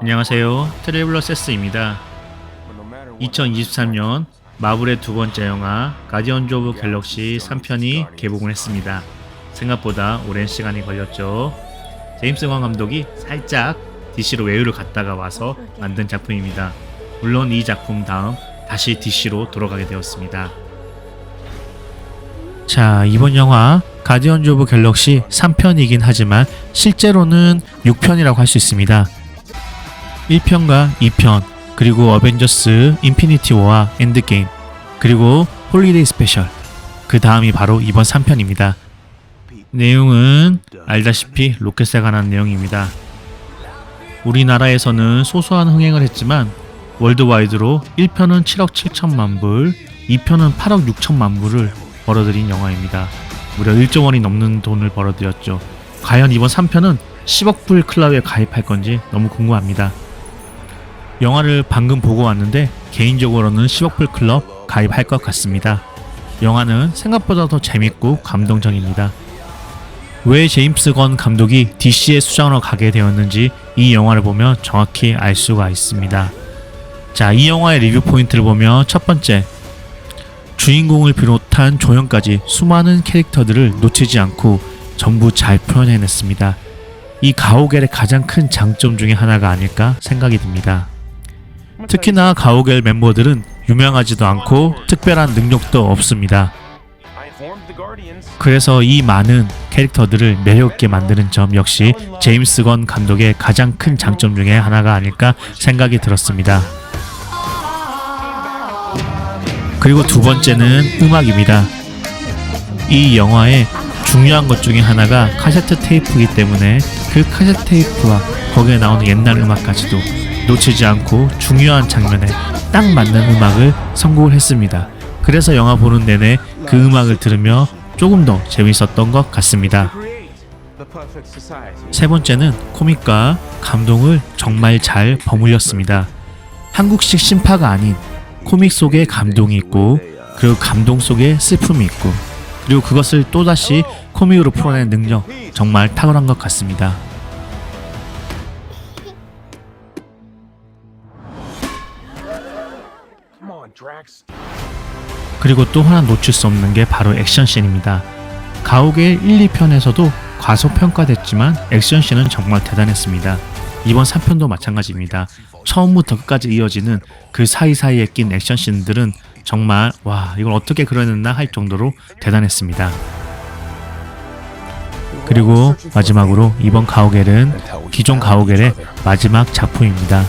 안녕하세요. 트래블러 세스입니다. But no matter what 2023년 마블의 두 번째 영화 가디언즈 오브 갤럭시 3편이 개봉을 했습니다. 생각보다 오랜 시간이 걸렸죠. 제임스 건 감독이 살짝 DC로 외유를 갔다가 와서 만든 작품입니다. 물론 이 작품 다음 다시 DC로 돌아가게 되었습니다. 자, 이번 영화 가디언즈 오브 갤럭시 3편이긴 하지만 실제로는 6편이라고 할 수 있습니다. 1편과 2편, 그리고 어벤져스 인피니티 워와 엔드게임, 그리고 홀리데이 스페셜. 그 다음이 바로 이번 3편입니다. 내용은 알다시피 로켓에 관한 내용입니다. 우리나라에서는 소소한 흥행을 했지만 월드와이드로 1편은 7억 7천만 불, 2편은 8억 6천만 불을 벌어들인 영화입니다. 무려 1조 원이 넘는 돈을 벌어들였죠. 과연 이번 3편은 10억 불 클럽에 가입할 건지 너무 궁금합니다. 영화를 방금 보고 왔는데 개인적으로는 10억 불 클럽 가입할 것 같습니다. 영화는 생각보다 더 재밌고 감동적입니다. 왜 제임스 건 감독이 DC의 수장으로 가게 되었는지 이 영화를 보면 정확히 알 수가 있습니다. 자, 이 영화의 리뷰 포인트를 보면 첫 번째, 주인공을 비롯한 조연까지 수많은 캐릭터들을 놓치지 않고 전부 잘 표현해냈습니다. 이 가오겔의 가장 큰 장점 중에 하나가 아닐까 생각이 듭니다. 특히나 가오겔 멤버들은 유명하지도 않고 특별한 능력도 없습니다. 그래서 이 많은 캐릭터들을 매력있게 만드는 점 역시 제임스 건 감독의 가장 큰 장점 중에 하나가 아닐까 생각이 들었습니다. 그리고 두 번째는 음악입니다. 이 영화의 중요한 것 중에 하나가 카세트 테이프이기 때문에 그 카세트 테이프와 거기에 나오는 옛날 음악까지도 놓치지 않고 중요한 장면에 딱 맞는 음악을 선곡을 했습니다. 그래서 영화 보는 내내 그 음악을 들으며 조금 더 재밌었던 것 같습니다. 세 번째는 코믹과 감동을 정말 잘 버무렸습니다. 한국식 심파가 아닌 코믹 속에 감동이 있고 그리고 감동 속에 슬픔이 있고 그리고 그것을 또다시 코믹으로 풀어낸 능력 정말 탁월한 것 같습니다. 그리고 또 하나 놓칠 수 없는 게 바로 액션씬입니다. 가오갤 1, 2편에서도 과소평가됐지만 액션씬은 정말 대단했습니다. 이번 3편도 마찬가지입니다. 처음부터 끝까지 이어지는 그 사이사이에 낀 액션씬들은 정말 와 이걸 어떻게 그려냈나 할 정도로 대단했습니다. 그리고 마지막으로 이번 가오갤은 기존 가오갤의 마지막 작품입니다.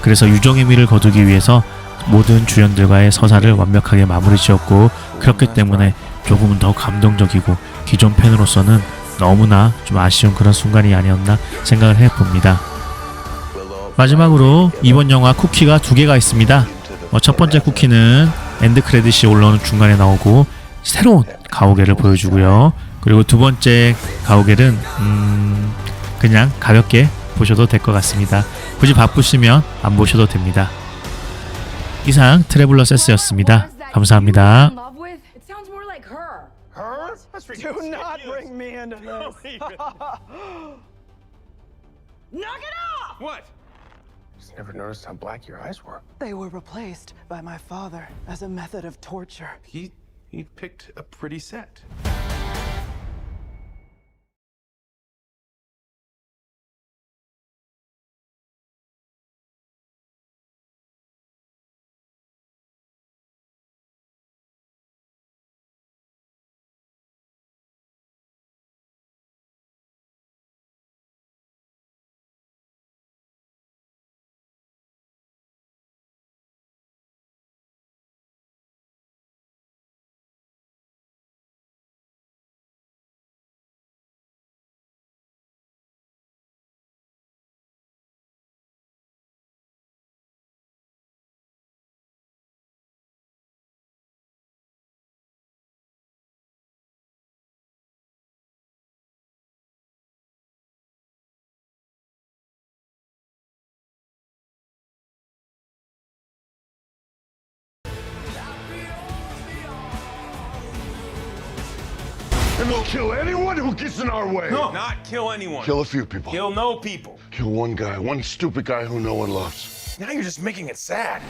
그래서 유종의 미를 거두기 위해서 모든 주연들과의 서사를 완벽하게 마무리 지었고 그렇기 때문에 조금은 더 감동적이고 기존 팬으로서는 너무나 좀 아쉬운 그런 순간이 아니었나 생각을 해봅니다. 마지막으로 이번 영화 쿠키가 두 개가 있습니다. 어, 첫 번째 쿠키는 엔드 크레딧이 올라오는 중간에 나오고 새로운 가오갤을 보여주고요. 그리고 두 번째 가오갤은 음, 그냥 가볍게 보셔도 될 것 같습니다. 굳이 바쁘시면 안 보셔도 됩니다. 이상 트래블러 세스였습니다. 감사합니다. Knock it off! What? Just never noticed how black your eyes were. They were replaced by my father as a method of torture. He he picked a pretty set. And we'll kill anyone who gets in our way. No, not kill anyone. Kill a few people. Kill no people. Kill one guy, one stupid guy who no one loves. Now you're just making it sad.